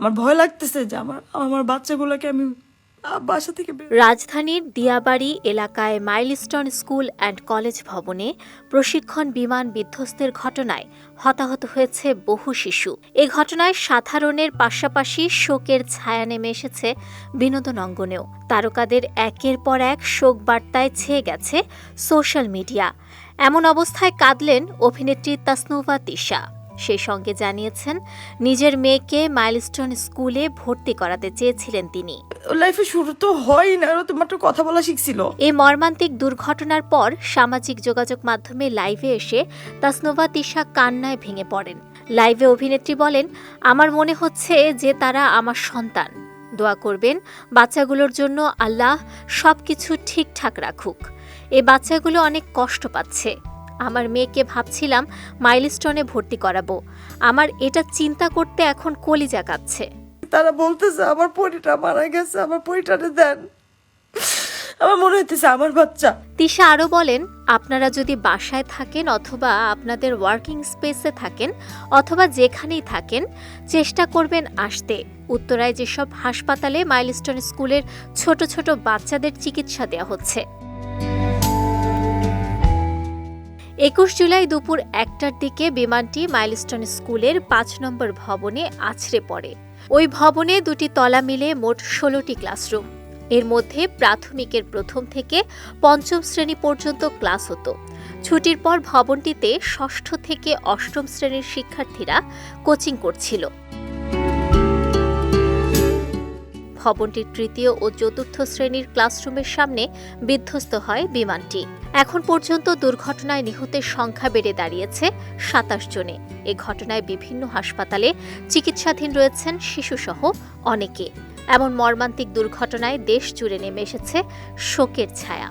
আমার ভয় লাগতেছে যে আমার আমার বাচ্চাগুলোকে আমি বাসা থেকে রাজধানীর দিয়াবাড়ি এলাকায় মাইলস্টোন স্কুল অ্যান্ড কলেজ ভবনে প্রশিক্ষণ বিমান বিধ্বস্তের ঘটনায় হতাহত হয়েছে বহু শিশু। এ ঘটনায় সাধারণের পাশাপাশি শোকের ছায়া নেমে এসেছে বিনোদন অঙ্গনেও। তারকাদের একের পর এক শোক বার্তায় ছেয়ে গেছে সোশ্যাল মিডিয়া। এমন অবস্থায় কাঁদলেন অভিনেত্রী তাসনুভা তিশা। সেই সঙ্গে জানিয়েছেন নিজের মেয়েকে মাইলস্টোন স্কুলে ভর্তি করাতে চেয়েছিলেন তিনি। লাইফে শুরু তো হয় না তো মাত্র কথা বলা শিখছিল। এই মর্মান্তিক দুর্ঘটনার পর সামাজিক যোগাযোগ মাধ্যমে লাইভে এসে তাসনোভা তিশা কান্নায় ভেঙে পড়েন। লাইভে অভিনেত্রী বলেন আমার মনে হচ্ছে যে তারা আমার সন্তান। দোয়া করবেন বাচ্চাগুলোর জন্য আল্লাহ সব কিছু ঠিকঠাক রাখুক। এই বাচ্চাগুলো অনেক কষ্ট পাচ্ছে। আমার মেয়েকে ভাবছিলাম মাইলস্টোনে ভর্তি করাবো। আমার এটা চিন্তা করতে এখন কলিজা কাঁপছে। তারা বলতেছে আমার পরিটা মারা গেছে আমার পরিটারে দেন। আমার মনে হইতেছে আমার বাচ্চা। তিশা আরও বলেন আপনারা যদি বাসায় থাকেন অথবা আপনাদের ওয়ার্কিং স্পেসে থাকেন অথবা যেখানেই থাকেন চেষ্টা করবেন আসতে। উত্তরায় যেসব হাসপাতালে মাইলস্টোন স্কুলের ছোট ছোট বাচ্চাদের চিকিৎসা দেওয়া হচ্ছে। একুশ জুলাই দুপুর একটার দিকে বিমানটি মাইলস্টোন স্কুলের পাঁচ নম্বর ভবনে আছড়ে পড়ে। ওই ভবনে দুটি তলা মিলে মোট ষোলোটি ক্লাসরুম। এর মধ্যে প্রাথমিকের প্রথম থেকে পঞ্চম শ্রেণি পর্যন্ত ক্লাস হতো। ছুটির পর ভবনটিতে ষষ্ঠ থেকে অষ্টম শ্রেণির শিক্ষার্থীরা কোচিং করছিল। ভবনটির তৃতীয় ও চতুর্থ শ্রেণির ক্লাসরুমের সামনে বিধ্বস্ত হয় বিমানটি। এখন পর্যন্ত দুর্ঘটনায় নিহতের সংখ্যা বেড়ে দাঁড়িয়েছে সাতাশ জনে। এ ঘটনায় বিভিন্ন হাসপাতালে চিকিৎসাধীন রয়েছেন শিশুসহ অনেকে। এমন মর্মান্তিক দুর্ঘটনায় দেশ জুড়ে নেমে এসেছে শোকের ছায়া।